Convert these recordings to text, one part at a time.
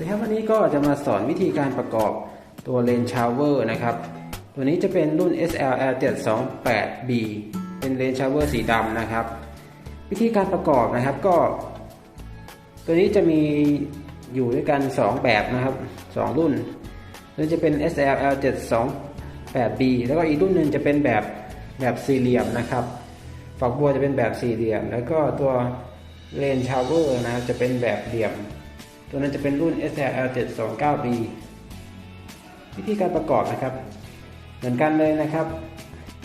ดีครับวันนี้ก็จะมาสอนวิธีการประกอบตัวเลนชาวเวอร์นะครับ ตัวนี้จะเป็นรุ่น SLL 728B เป็นเลนชาวเวอร์สีดำนะครับ วิธีการประกอบนะครับก็ ตัวนี้จะมีอยู่ด้วยกัน 2 แบบนะครับ 2 รุ่นนั่นจะเป็น SLL 728B แล้วก็อีกรุ่นหนึ่งจะเป็นแบบแบบสี่เหลี่ยมนะครับฝักบัวจะเป็นแบบสี่เหลี่ยม แล้วก็ตัวเลนชาวเวอร์นะครับจะเป็นแบบเหลี่ยม ตัวนั้นจะเป็นรุ่น SLL 729B วิธีการประกอบนะครับ เหมือนกันเลยนะครับ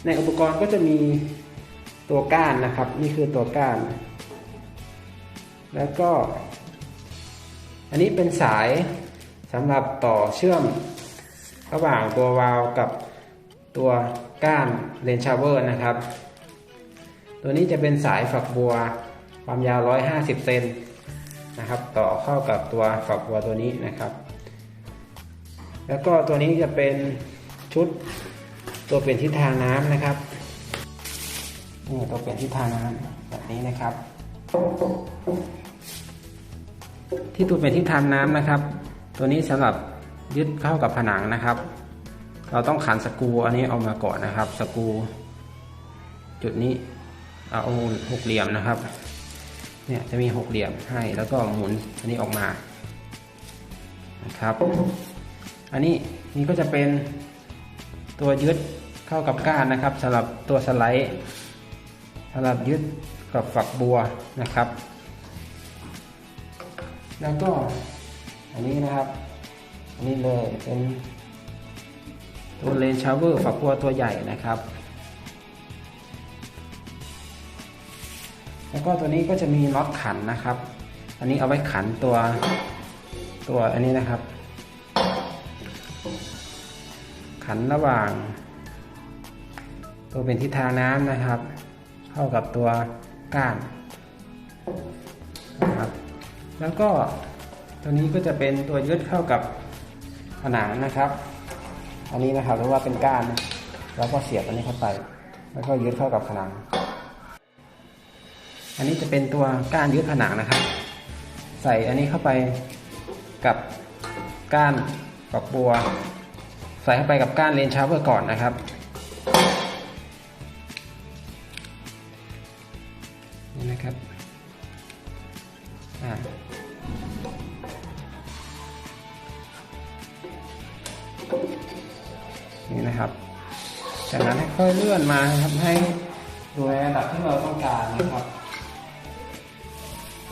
ในอุปกรณ์ก็จะมีตัวก้านนะครับ นี่คือตัวก้าน แล้วก็ อันนี้เป็นสายสำหรับต่อเชื่อม ระหว่างตัววาล์วกับตัวก้านเลนชาเวอร์นะครับ ตัวนี้จะเป็นสายฝักบัวความยาว 150 เซน นะครับ ต่อเข้ากับตัวฝักบัวตัวนี้นะครับ แล้วก็ตัวนี้จะเป็นชุดตัวเปลี่ยนทิศทางน้ำนะครับนี่ตัวเปลี่ยนทิศทางน้ำแบบนี้นะครับ ที่ตัวเป็นทิศทางน้ำนะครับ ตัวนี้สำหรับยึดเข้ากับผนังนะครับ เราต้องขันสกูอันนี้เอามาก่อนนะครับ สกู จุดนี้เอาหกเหลี่ยมนะครับ เนี่ยจะมีหกเหลี่ยมให้แล้วก็หมุนอันนี้ออกมานะครับ อันนี้นี่ก็จะเป็นตัวยึดเข้ากับก้านนะครับสำหรับตัวสไลด์สำหรับยึดกับฝักบัวนะครับ แล้วก็อันนี้นะครับอันนี้เลยเป็นตัวเลนชาวเวอร์ฝักบัวตัวใหญ่นะครับ แล้วก็ตัวนี้ก็จะมีน็อตขันนะครับ อันนี้เอาไว้ขันตัวตัวอันนี้นะครับ ขันระหว่าง ตัวเป็นทิศทางน้ำนะครับ เข้ากับตัวก้านนะครับ แล้วก็ตัวนี้ก็จะเป็นตัวยึดเข้ากับผนังนะครับ อันนี้นะครับเรียกว่าเป็นก้าน แล้วก็เสียบอันนี้เข้าไป แล้วก็ยึดเข้ากับผนัง อันนี้จะเป็นตัวก้านยึดผนังนะครับ ใส่อันนี้เข้าไปกับก้านฝักบัว ใส่เข้าไปกับก้านเลนชาร์เวอร์ก่อนนะครับ นี่นะครับอ่านี่นะครับ จากนั้นค่อยเลื่อนมานะครับให้ดูในระดับที่เราต้องการนะครับ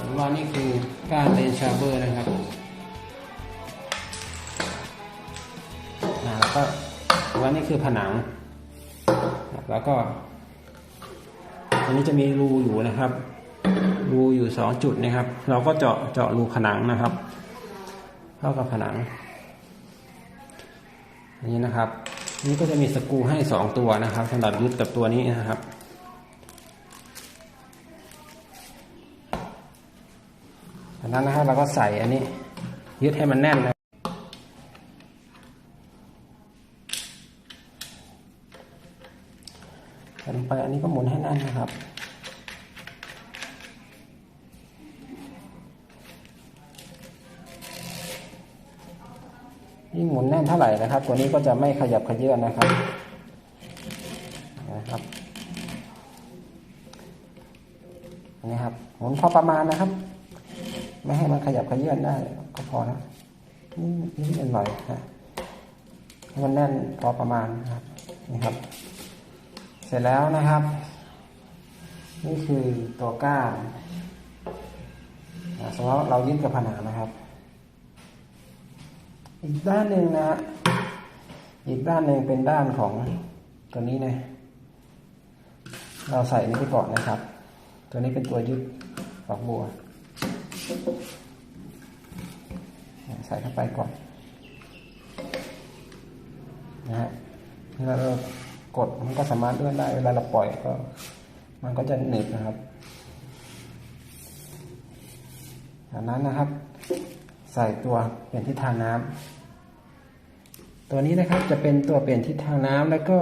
ผมว่านี่คือการเลนชาร์เบอร์นะครับแล้วก็ว่านี่คือผนัง แล้วก็ อันนี้จะมีรูอยู่นะครับ รูอยู่สองจุดนะครับ เราก็เจาะเจาะรูผนังนะครับ เข้ากับผนัง อันนี้นะครับ นี่ก็จะมีสกรูให้สองตัวนะครับสำหรับยึดกับตัวนี้นะครับ จากนั้นนะครับเราก็ใส่อันนี้ ยึดให้มันแน่นนะใส่ลงไปอันนี้ก็หมุนให้แน่นนะครับยิ่งหมุนแน่นเท่าไหร่นะครับ ตัวนี้ก็จะไม่ขยับขยื่นนะครับนะครับอันนี้ครับ หมุนพอประมาณนะครับ ไม่ให้มันขยับขยื่นได้ ก็พอแล้วนี่นี่หน่อยนะให้มันแน่นพอประมาณนะครับนี่ครับ เสร็จแล้วนะครับ นี่คือตัวก้านสมมติเรายึดกับผนังนะครับ อีกด้านหนึ่งนะอีกด้านหนึ่งเป็นด้านของตัวนี้นะเราใส่นี้ไปก่อนนะครับ ตัวนี้เป็นตัวยึดดอกบัว ใส่เข้าไปก่อนนะฮะเวลาเรากดมันก็สามารถเลื่อนได้เวลาเราปล่อยก็ มันก็จะหนึบนะครับจากนั้นนะครับ ใส่ตัวเปลี่ยนทิศทางน้ำตัวนี้นะครับจะเป็นตัวเปลี่ยนทิศทางน้ำแล้วก็